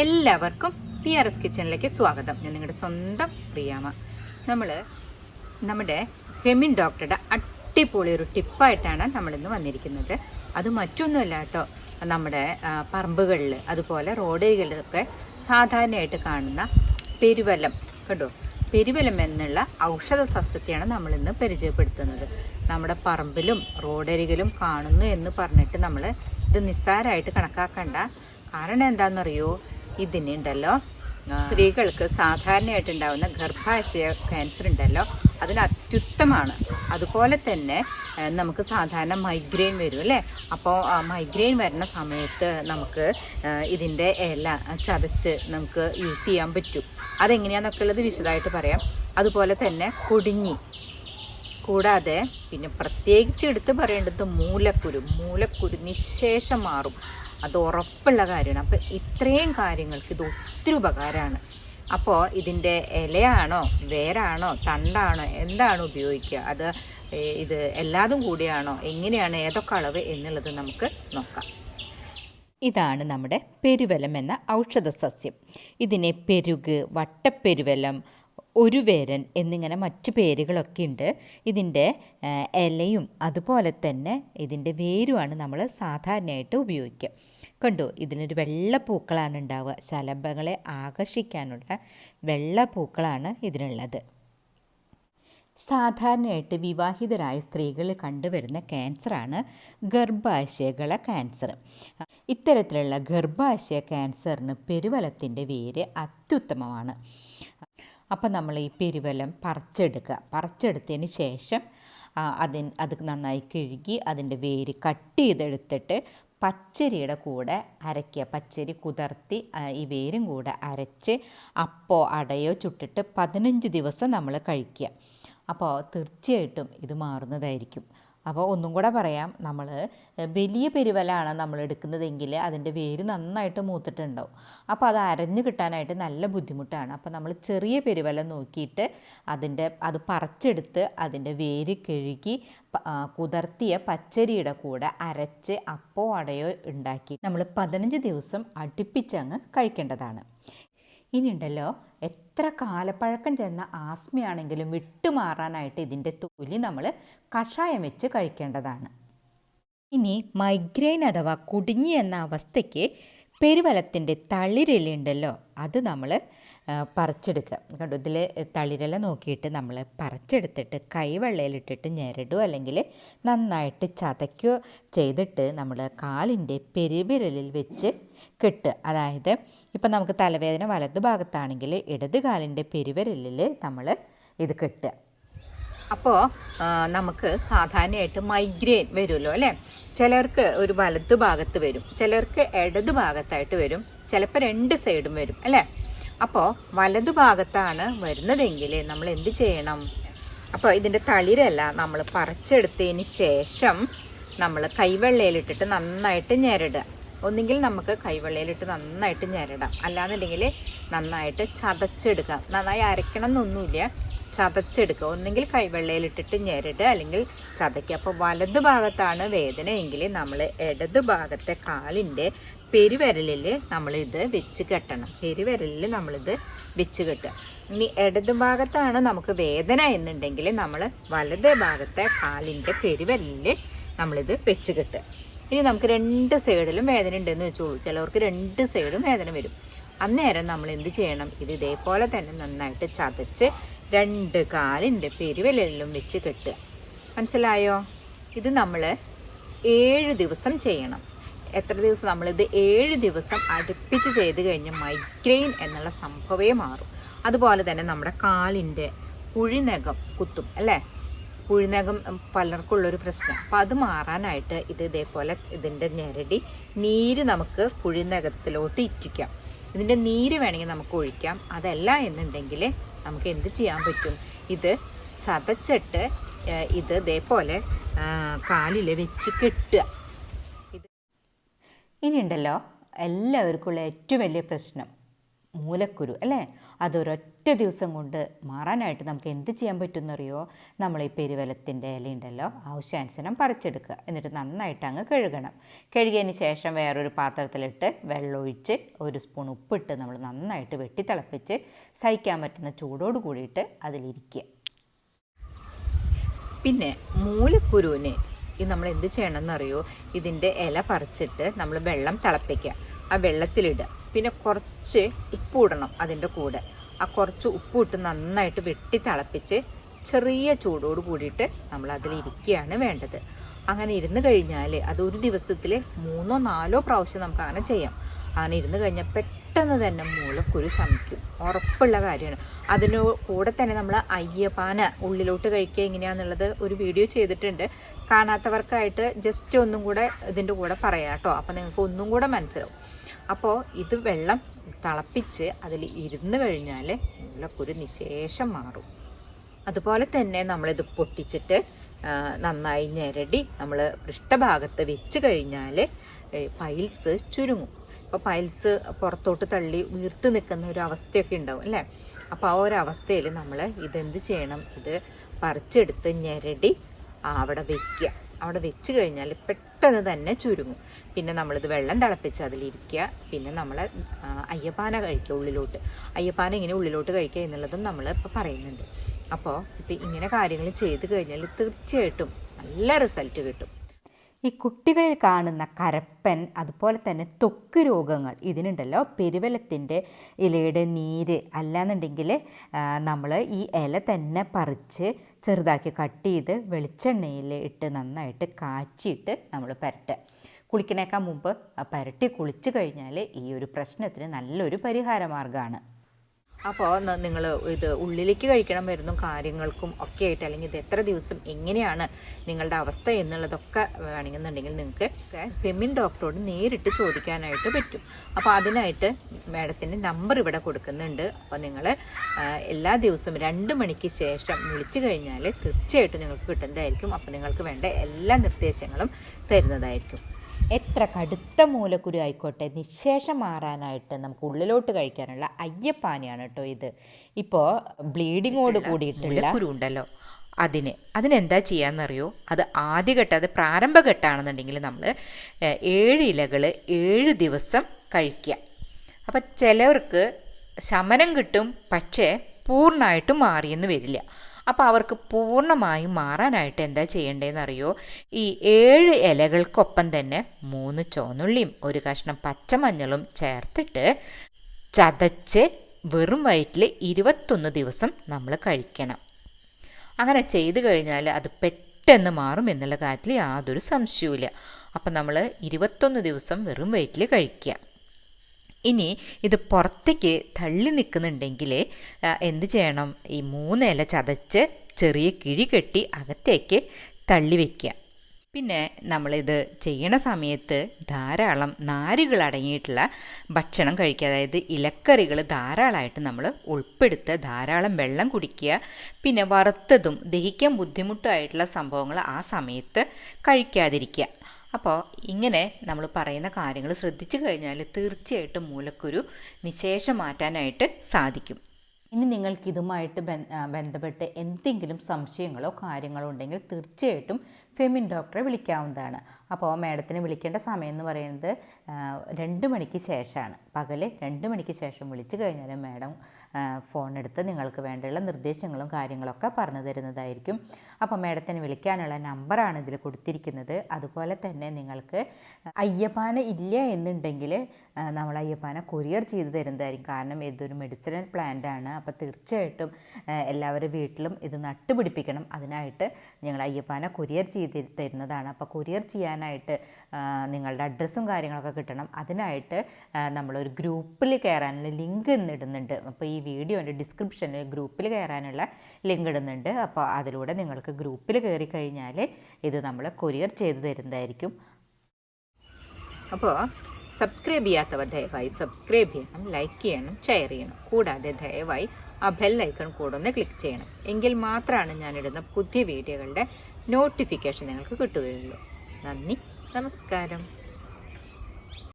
എല്ലാവർക്കും P R S കിച്ചണിലേക്ക് സ്വാഗതം. ഞാൻ നിങ്ങളുടെ സ്വന്തം പ്രിയാമ. നമ്മൾ നമ്മുടെ ഫെമിൻ ഡോക്ടറുടെ അടിപൊളി ഒരു ടിപ്പായിട്ടാണ് നമ്മളിന്ന് വന്നിരിക്കുന്നത്. അത് മറ്റൊന്നുമല്ല കേട്ടോ. നമ്മുടെ പറമ്പുകളിൽ അതുപോലെ റോഡുകളിലൊക്കെ സാധാരണയായിട്ട് കാണുന്ന പെരുവലം കേട്ടോ പെരുവലം എന്നുള്ള ഔഷധ സസ്യത്തെയാണ് നമ്മളിന്ന് പരിചയപ്പെടുത്തുന്നത്. നമ്മുടെ പറമ്പിലും റോഡരികിലും കാണുന്നു എന്ന് പറഞ്ഞിട്ട് നമ്മൾ ഇത് നിസ്സാരമായിട്ട് കണക്കാക്കണ്ട. കാരണം എന്താണെന്നറിയോ ഇതിനുണ്ടല്ലോ. സ്ത്രീകൾക്ക് സാധാരണയായിട്ട് ഉണ്ടാവുന്ന ഗർഭാശയ ക്യാൻസർ ഉണ്ടല്ലോ. അതിന് അത്യുത്തമാണ്. അതുപോലെ തന്നെ നമുക്ക് സാധാരണ മൈഗ്രെയിൻ വരും അല്ലേ? അപ്പോൾ മൈഗ്രെയിൻ വരുന്ന സമയത്ത് നമുക്ക് ഇതിന്റെ ഇല ചതച്ച് നമുക്ക് യൂസ് ചെയ്യാൻ പറ്റും. അതെങ്ങനെയാണെന്നൊക്കെ ഉള്ളത് വിശദമായിട്ട് പറയാം. അതുപോലെ തന്നെ കൊടിഞ്ഞി കൂടാതെ പിന്നെ പ്രത്യേകിച്ച് എടുത്ത് പറയേണ്ടത് മൂലക്കുരു. മൂലക്കുരു നിശേഷം മാറും. അത് ഉറപ്പുള്ള കാര്യമാണ്. അപ്പോൾ ഇത്രയും കാര്യങ്ങൾക്ക് ഇത് ഒത്തിരി ഉപകാരമാണ്. അപ്പോൾ ഇതിന്റെ ഇലയാണോ വേരാണോ തണ്ടാണോ എന്താണ് ഉപയോഗിക്കുക? അത് ഇത് എല്ലാതും കൂടിയാണോ? എങ്ങനെയാണ് ഏതൊക്കെ അളവ് എന്നുള്ളത് നമുക്ക് നോക്കാം. ഇതാണ് നമ്മുടെ പെരുവലം എന്ന ഔഷധ സസ്യം ഇതിനെ പെരുക് വട്ടപ്പെരുവലം ഒരു വേരൻ എന്നിങ്ങനെ മറ്റ് പേരുകളൊക്കെ ഉണ്ട്. ഇതിന്റെ ഇലയും അതുപോലെ തന്നെ ഇതിന്റെ വേരുമാണ് നമ്മൾ സാധാരണയായിട്ട് ഉപയോഗിക്കുക. കണ്ടു? ഇതിനൊരു വെള്ള പൂക്കളാണ് ഉണ്ടാവുക. ശലഭങ്ങളെ ആകർഷിക്കാനുള്ള വെള്ള പൂക്കളാണ് ഇതിനുള്ളത്. സാധാരണയായിട്ട് വിവാഹിതരായ സ്ത്രീകൾ കണ്ടുവരുന്ന ക്യാൻസറാണ് ഗർഭാശയകള ക്യാൻസർ. ഇത്തരത്തിലുള്ള ഗർഭാശയ ക്യാൻസറിന് പെരുവലത്തിന്റെ വേര് അത്യുത്തമമാണ്. അപ്പം നമ്മൾ ഈ പെരുവലം പറിച്ചെടുക്കുക. പറിച്ചെടുത്തതിന് ശേഷം അതിന് അത് നന്നായി കഴുകി അതിന്റെ വേര് കട്ട് ചെയ്തെടുത്തിട്ട് പച്ചരിയുടെ കൂടെ അരയ്ക്കുക. പച്ചരി കുതിർത്തി ഈ വേരും കൂടെ അരച്ച് അപ്പോ അടയോ ചുട്ടിട്ട് പതിനഞ്ച് ദിവസം നമ്മൾ കഴിക്കുക. അപ്പോൾ തീർച്ചയായിട്ടും ഇത് മാറുന്നതായിരിക്കും. അപ്പോൾ ഒന്നും കൂടെ പറയാം. നമ്മൾ വലിയ പെരുവലാണ് നമ്മൾ എടുക്കുന്നതെങ്കിൽ അതിന്റെ വേര് നന്നായിട്ട് മൂത്തിട്ടുണ്ടാവും അപ്പോൾ അത് അരഞ്ഞു കിട്ടാനായിട്ട് നല്ല ബുദ്ധിമുട്ടാണ്. അപ്പോൾ നമ്മൾ ചെറിയ പെരുവല നോക്കിയിട്ട് അതിന്റെ അത് പറിച്ചെടുത്ത് അതിന്റെ വേര് കഴുകി കുതിർത്തിയ പച്ചരിയുടെ കൂടെ അരച്ച് അപ്പോ അടയോ ഉണ്ടാക്കി. നമ്മൾ പതിനഞ്ച് ദിവസം അടുപ്പിച്ചങ്ങ് കഴിക്കേണ്ടതാണ്. ഇനിയുണ്ടല്ലോ എത്ര കാലപ്പഴക്കം ചെന്ന ആസ്മയാണെങ്കിലും വിട്ടുമാറാനായിട്ട് ഇതിന്റെ തൊലി നമ്മൾ കഷായം വെച്ച് കഴിക്കേണ്ടതാണ്. ഇനി മൈഗ്രെയിൻ അഥവാ കുടുങ്ങി എന്ന അവസ്ഥയ്ക്ക് പെരുവലത്തിന്റെ തളിരിലുണ്ടല്ലോ അത് നമ്മൾ പറിച്ചെടുക്കുക. കണ്ടു? ഇതിൽ തളിരല നോക്കിയിട്ട് നമ്മൾ പറിച്ചെടുത്തിട്ട് കൈവെള്ളയിലിട്ടിട്ട് ഞെരടുകയോ അല്ലെങ്കിൽ നന്നായിട്ട് ചതയ്ക്കുകയോ ചെയ്തിട്ട് നമ്മൾ കാലിന്റെ പെരുവിരലിൽ വെച്ച് കെട്ടുക. അതായത് ഇപ്പം നമുക്ക് തലവേദന വലത് ഭാഗത്താണെങ്കിൽ ഇടത് കാലിന്റെ പെരുവിരലിൽ നമ്മൾ ഇത് കെട്ടുക. അപ്പോൾ നമുക്ക് സാധാരണയായിട്ട് മൈഗ്രെയിൻ വരുമല്ലോ അല്ലേ? ചിലർക്ക് ഒരു വലത് ഭാഗത്ത് വരും. ചിലർക്ക് ഇടത് ഭാഗത്തായിട്ട് വരും. ചിലപ്പോൾ രണ്ട് സൈഡും വരും അല്ലേ? അപ്പോൾ വലതുഭാഗത്താണ് വരുന്നതെങ്കിൽ നമ്മൾ എന്ത് ചെയ്യണം? അപ്പോൾ ഇതിന്റെ തളിരല്ല നമ്മൾ പറിച്ചെടുത്തതിന് ശേഷം നമ്മൾ കൈവെള്ളയിലിട്ടിട്ട് നന്നായിട്ട് ഞെരടുക ഒന്നുകിൽ നമുക്ക് കൈവെള്ളയിലിട്ട് നന്നായിട്ട് ഞെരടാം. അല്ലാന്നുണ്ടെങ്കിൽ നന്നായിട്ട് ചതച്ചെടുക്കാം. നന്നായി അരയ്ക്കണം എന്നൊന്നുമില്ല. ചതച്ചെടുക്കുക ഒന്നെങ്കിൽ കൈവെള്ളയിലിട്ടിട്ട് ഞെരടുക അല്ലെങ്കിൽ ചതയ്ക്കുക അപ്പോൾ വലതുഭാഗത്താണ് വേദന എങ്കിൽ നമ്മൾ ഇടതുഭാഗത്തെ കാലിന്റെ പെരുവിരലിൽ നമ്മളിത് വെച്ച് കെട്ടണം. പെരുവിരലിൽ നമ്മളിത് വെച്ച് കെട്ടുക. ഇനി ഇടത് ഭാഗത്താണ് നമുക്ക് വേദന എന്നുണ്ടെങ്കിൽ നമ്മൾ വലത് ഭാഗത്തെ കാലിന്റെ പെരുവിരലിൽ നമ്മളിത് വെച്ച് കെട്ടുക. ഇനി നമുക്ക് രണ്ട് സൈഡിലും വേദന ഉണ്ടെന്ന് വെച്ചോളൂ. ചിലവർക്ക് രണ്ട് സൈഡും വേദന വരും. അന്നേരം നമ്മൾ എന്ത് ചെയ്യണം? ഇത് ഇതേപോലെ തന്നെ നന്നായിട്ട് ചതച്ച് രണ്ട് കാലിന്റെ പെരുവിരലിലും വെച്ച് കെട്ടുക. മനസ്സിലായോ? ഇത് നമ്മൾ ഏഴ് ദിവസം ചെയ്യണം. എത്ര ദിവസം നമ്മളിത് ഏഴ് ദിവസം അടുപ്പിച്ച് ചെയ്ത് കഴിഞ്ഞ് മൈഗ്രെയിൻ എന്നുള്ള സംഭവമേ മാറും. അതുപോലെ തന്നെ നമ്മുടെ കാലിന്റെ കുഴിനകം കുത്തും അല്ലേ? കുഴിനകം പലർക്കുള്ളൊരു പ്രശ്നം. അപ്പോൾ അത് മാറാനായിട്ട് ഇത് ഇതേപോലെ ഇതിന്റെ ഞെരടി നീര് നമുക്ക് കുഴിനകത്തിലോട്ട് ഇറ്റിക്കാം. ഇതിന്റെ നീര് വേണമെങ്കിൽ നമുക്ക് ഒഴിക്കാം. അതല്ല എന്നുണ്ടെങ്കിൽ നമുക്ക് എന്ത് ചെയ്യാൻ പറ്റും? ഇത് ചതച്ചിട്ട് ഇത് ഇതേപോലെ കാലിൽ വെച്ച് കെട്ടുക. ഇനിയുണ്ടല്ലോ എല്ലാവർക്കുള്ള ഏറ്റവും വലിയ പ്രശ്നം മൂലക്കുരു അല്ലേ? അതൊരൊറ്റ ദിവസം കൊണ്ട് മാറാനായിട്ട് നമുക്ക് എന്ത് ചെയ്യാൻ പറ്റുമെന്നറിയോ? നമ്മൾ ഈ പെരുവലത്തിന്റെ ഇലയുണ്ടല്ലോ ആവശ്യാനുസരണം പറിച്ചെടുക്കുക. എന്നിട്ട് നന്നായിട്ട് അങ്ങ് കഴുകണം. കഴുകിയതിന് ശേഷം വേറൊരു പാത്രത്തിലിട്ട് വെള്ളമൊഴിച്ച് ഒരു സ്പൂൺ ഉപ്പിട്ട് നമ്മൾ നന്നായിട്ട് വെട്ടി തിളപ്പിച്ച് സഹിക്കാൻ പറ്റുന്ന ചൂടോട് കൂടിയിട്ട് അതിലിരിക്കുക. പിന്നെ മൂലക്കുരുവിന് ഇത് നമ്മൾ എന്ത് ചെയ്യണമെന്നറിയോ? ഇതിന്റെ ഇല പറിച്ചിട്ട് നമ്മൾ വെള്ളം തിളപ്പിക്കുക. ആ വെള്ളത്തിലിടുക. പിന്നെ കുറച്ച് ഉപ്പ് ഇടണം അതിന്റെ കൂടെ. ആ കുറച്ച് ഉപ്പ് ഇട്ട് നന്നായിട്ട് വെട്ടി തിളപ്പിച്ച് ചെറിയ ചൂടോട് കൂടിയിട്ട് നമ്മൾ അതിലിരിക്കുകയാണ് വേണ്ടത്. അങ്ങനെ ഇരുന്ന് കഴിഞ്ഞാൽ അത് ഒരു ദിവസത്തിൽ മൂന്നോ നാലോ പ്രാവശ്യം നമുക്ക് അങ്ങനെ ചെയ്യാം. അങ്ങനെ ഇരുന്ന് കഴിഞ്ഞാൽ പെട്ടെന്ന് തന്നെ മൂലക്കുരു ശമിക്കും ഉറപ്പുള്ള കാര്യമാണ്. അതിന് കൂടെ തന്നെ നമ്മൾ അയ്യപ്പാന ഉള്ളിലോട്ട് കഴിക്കുക എങ്ങനെയാണെന്നുള്ളത് ഒരു വീഡിയോ ചെയ്തിട്ടുണ്ട്. കാണാത്തവർക്കായിട്ട് ജസ്റ്റ് ഒന്നും കൂടെ ഇതിന്റെ കൂടെ പറയാം കേട്ടോ. അപ്പോൾ നിങ്ങൾക്ക് ഒന്നും കൂടെ മനസ്സിലാവും. അപ്പോൾ ഇത് വെള്ളം തിളപ്പിച്ച് അതിൽ ഇരുന്ന് കഴിഞ്ഞാൽ മുലക്കുരു നിശേഷം മാറും. അതുപോലെ തന്നെ നമ്മളിത് പൊട്ടിച്ചിട്ട് നന്നായി ഞെരടി നമ്മൾ പൃഷ്ഠഭാഗത്ത് വെച്ച് കഴിഞ്ഞാൽ പൈൽസ് ചുരുങ്ങും. ഇപ്പോൾ പൈൽസ് പുറത്തോട്ട് തള്ളി വീർത്ത് നിൽക്കുന്ന ഒരു അവസ്ഥയൊക്കെ ഉണ്ടാവും അല്ലേ? അപ്പോൾ ആ ഒരു അവസ്ഥയിൽ നമ്മൾ ഇതെന്ത് ചെയ്യണം? ഇത് പറിച്ചെടുത്ത് ഞെരടി അവിടെ വെക്കുക. അവിടെ വെച്ച് കഴിഞ്ഞാൽ പെട്ടെന്ന് തന്നെ ചുരുങ്ങും. പിന്നെ നമ്മളിത് വെള്ളം തിളപ്പിച്ച് അതിലിരിക്കുക. പിന്നെ നമ്മൾ അയ്യപ്പാന കഴിക്കുക ഉള്ളിലോട്ട്. അയ്യപ്പാന ഇങ്ങനെ ഉള്ളിലോട്ട് കഴിക്കുക എന്നുള്ളതും നമ്മൾ ഇപ്പോൾ പറയുന്നുണ്ട്. അപ്പോൾ ഇപ്പോൾ ഇങ്ങനെ കാര്യങ്ങൾ ചെയ്ത് കഴിഞ്ഞാൽ തീർച്ചയായിട്ടും നല്ല റിസൾട്ട് കിട്ടും. ഈ കുട്ടികളിൽ കാണുന്ന കരപ്പൻ അതുപോലെ തന്നെ തൊക്ക് രോഗങ്ങൾ ഇതിനുണ്ടല്ലോ. പെരുവലത്തിന്റെ ഇലയുടെ നീര് അല്ലാന്നുണ്ടെങ്കിൽ നമ്മൾ ഈ ഇല തന്നെ പറിച്ച് ചെറുതാക്കി കട്ട് ചെയ്ത് വെളിച്ചെണ്ണയിൽ ഇട്ട് നന്നായിട്ട് കാച്ചിയിട്ട് നമ്മൾ പരട്ടുക കുളിക്കണേക്കാൾ മുമ്പ് പരട്ടി കുളിച്ച് കഴിഞ്ഞാൽ ഈ ഒരു പ്രശ്നത്തിന് നല്ലൊരു പരിഹാര മാർഗമാണ് അപ്പോൾ നിങ്ങൾ ഇത് ഉള്ളിലേക്ക് കഴിക്കണം വരുന്ന കാര്യങ്ങൾക്കും ഒക്കെ ആയിട്ട് അല്ലെങ്കിൽ ഇത് എത്ര ദിവസം എങ്ങനെയാണ് നിങ്ങളുടെ അവസ്ഥ എന്നുള്ളതൊക്കെ വേണമെന്നുണ്ടെങ്കിൽ നിങ്ങൾക്ക് ഫെമിൻ ഡോക്ടറോട് നേരിട്ട് ചോദിക്കാനായിട്ട് പറ്റും. അപ്പോൾ അതിനായിട്ട് മാഡത്തിന്റെ നമ്പർ ഇവിടെ കൊടുക്കുന്നുണ്ട്. അപ്പോൾ നിങ്ങൾ എല്ലാ ദിവസവും രണ്ട് മണിക്ക് ശേഷം വിളിച്ചു കഴിഞ്ഞാൽ തീർച്ചയായിട്ടും നിങ്ങൾക്ക് കിട്ടുന്നതായിരിക്കും. അപ്പോൾ നിങ്ങൾക്ക് വേണ്ട എല്ലാ നിർദ്ദേശങ്ങളും തരുന്നതായിരിക്കും. എത്ര കടുത്ത മൂലക്കുരു ആയിക്കോട്ടെ നിശേഷം മാറാനായിട്ട് നമുക്ക് ഉള്ളിലോട്ട് കഴിക്കാനുള്ള അയ്യപ്പാനിയാണ് കേട്ടോ ഇത്. ഇപ്പോൾ ബ്ലീഡിങ്ങോട് കൂടിയിട്ടുള്ള കുരു ഉണ്ടല്ലോ അതിന് അതിനെന്താ ചെയ്യാന്നറിയോ? അത് ആദ്യഘട്ടം അത് പ്രാരംഭഘട്ടമാണെന്നുണ്ടെങ്കിൽ നമ്മൾ ഏഴ് ഇലകൾ ഏഴ് ദിവസം കഴിക്കുക. അപ്പം ചിലവർക്ക് ശമനം കിട്ടും പക്ഷേ പൂർണമായിട്ടും മാറിയെന്ന് വരില്ല. അപ്പോൾ അവർക്ക് പൂർണമായും മാറാനായിട്ട് എന്താ ചെയ്യേണ്ടതെന്ന് അറിയോ ഈ ഏഴ് ഇലകൾക്കൊപ്പം തന്നെ മൂന്ന് ചോന്നുള്ളിയും ഒരു കഷ്ണം പച്ചമഞ്ഞളും ചേർത്തിട്ട് ചതച്ച് വെറും വയറ്റിൽ ഇരുപത്തൊന്ന് ദിവസം നമ്മൾ കഴിക്കണം. അങ്ങനെ ചെയ്തു കഴിഞ്ഞാൽ അത് പെട്ടെന്ന് മാറും എന്നുള്ള കാര്യത്തിൽ യാതൊരു സംശയവുമില്ല. അപ്പം നമ്മൾ ഇരുപത്തൊന്ന് ദിവസം വെറും വയറ്റിൽ കഴിക്കുക. ഇനി ഇത് പുറത്തേക്ക് തള്ളി നിൽക്കുന്നുണ്ടെങ്കിൽ എന്ത് ചെയ്യണം? ഈ മൂന്ന് ഇല ചതച്ച് ചെറിയ കിഴി കെട്ടി അകത്തേക്ക് തള്ളി വയ്ക്കുക പിന്നെ നമ്മളിത് ചെയ്യണ സമയത്ത് ധാരാളം നാരുകൾ അടങ്ങിയിട്ടുള്ള ഭക്ഷണം കഴിക്കുക. അതായത് ഇലക്കറികൾ ധാരാളമായിട്ട് നമ്മൾ ഉൾപ്പെടുത്തുക ധാരാളം വെള്ളം കുടിക്കുക. പിന്നെ വറുത്തതും ദഹിക്കാൻ ബുദ്ധിമുട്ടായിട്ടുള്ള സംഭവങ്ങൾ ആ സമയത്ത് കഴിക്കാതിരിക്കുക. അപ്പോൾ ഇങ്ങനെ നമ്മൾ പറയുന്ന കാര്യങ്ങൾ ശ്രദ്ധിച്ചു കഴിഞ്ഞാൽ തീർച്ചയായിട്ടും മൂലക്കുരു നിശേഷം മാറ്റാനായിട്ട് സാധിക്കും. ഇനി നിങ്ങൾക്ക് ഇതുമായിട്ട് ബന്ധപ്പെട്ട് എന്തെങ്കിലും സംശയങ്ങളോ കാര്യങ്ങളോ ഉണ്ടെങ്കിൽ തീർച്ചയായിട്ടും ഫെമിൻ ഡോക്ടറെ വിളിക്കാവുന്നതാണ്. അപ്പോൾ മാഡത്തിന് വിളിക്കേണ്ട സമയം എന്ന് പറയുന്നത് രണ്ട് മണിക്ക് ശേഷമാണ്. പകൽ രണ്ട് മണിക്ക് ശേഷം വിളിച്ചു കഴിഞ്ഞാൽ മാഡം ഫോൺ എടുത്ത് നിങ്ങൾക്ക് വേണ്ടിയുള്ള നിർദ്ദേശങ്ങളും കാര്യങ്ങളൊക്കെ പറഞ്ഞു തരുന്നതായിരിക്കും. അപ്പോൾ മേഡത്തിന് വിളിക്കാനുള്ള നമ്പറാണ് ഇതിൽ കൊടുത്തിരിക്കുന്നത്. അതുപോലെ തന്നെ നിങ്ങൾക്ക് അയ്യപ്പാന ഇല്ല എന്നുണ്ടെങ്കിൽ നമ്മൾ അയ്യപ്പനെ കൊറിയർ ചെയ്ത് തരുന്നതായിരിക്കും. കാരണം ഇതൊരു മെഡിസിനൽ പ്ലാന്റ് ആണ്. അപ്പോൾ തീർച്ചയായിട്ടും എല്ലാവരും വീട്ടിലും ഇത് നട്ടുപിടിപ്പിക്കണം. അതിനായിട്ട് ഞങ്ങൾ അയ്യപ്പനെ കൊറിയർ ചെയ്ത് തരുന്നതാണ്. അപ്പോൾ കൊറിയർ ചെയ്യാനായിട്ട് നിങ്ങളുടെ അഡ്രസ്സും കാര്യങ്ങളൊക്കെ കിട്ടണം. അതിനായിട്ട് നമ്മളൊരു ഗ്രൂപ്പിൽ കയറാനുള്ള ലിങ്ക് ഇന്നിടുന്നുണ്ട്. അപ്പോൾ ഈ വീഡിയോന്റെ ഡിസ്ക്രിപ്ഷനിൽ ഗ്രൂപ്പിൽ കയറാനുള്ള ലിങ്ക് ഇടുന്നുണ്ട്. അപ്പോൾ അതിലൂടെ നിങ്ങൾക്ക് ഗ്രൂപ്പിൽ കയറി കഴിഞ്ഞാൽ ഇത് നമ്മൾ കൊറിയർ ചെയ്ത് തരുന്നതായിരിക്കും. അപ്പോൾ സബ്സ്ക്രൈബ് ചെയ്യാത്തവർ ദയവായി സബ്സ്ക്രൈബ് ചെയ്യണം ലൈക്ക് ചെയ്യണം ഷെയർ ചെയ്യണം. കൂടാതെ ദയവായി ആ ബെൽ ഐക്കൺ കൂടെ ഒന്ന് ക്ലിക്ക് ചെയ്യണം. എങ്കിൽ മാത്രമാണ് ഞാനിടുന്ന പുതിയ വീഡിയോകളുടെ നോട്ടിഫിക്കേഷൻ നിങ്ങൾക്ക് കിട്ടുകയുള്ളൂ. നന്ദി നമസ്കാരം.